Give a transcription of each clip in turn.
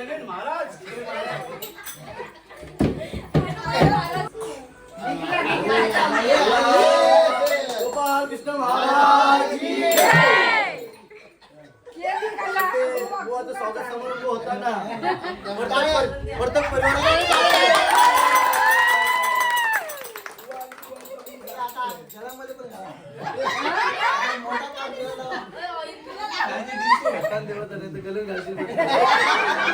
गगन महाराज गोपाल कृष्ण होता ना. वर्तक पण घाला. देवता नाही तर गलत घालशील.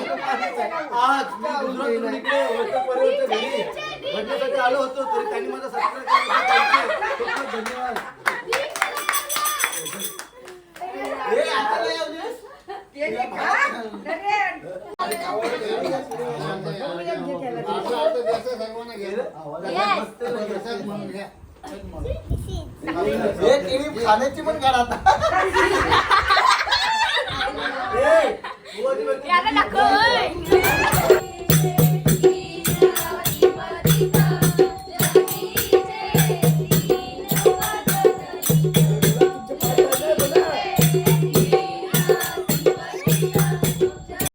आज मी गुजरातवरून इकडे भेटण्यासाठी आलो होतो तरी त्यांनी माझा सत्कार केला त्यांचे धन्यवाद हे आता नाही खाण्याची पण काढ आता.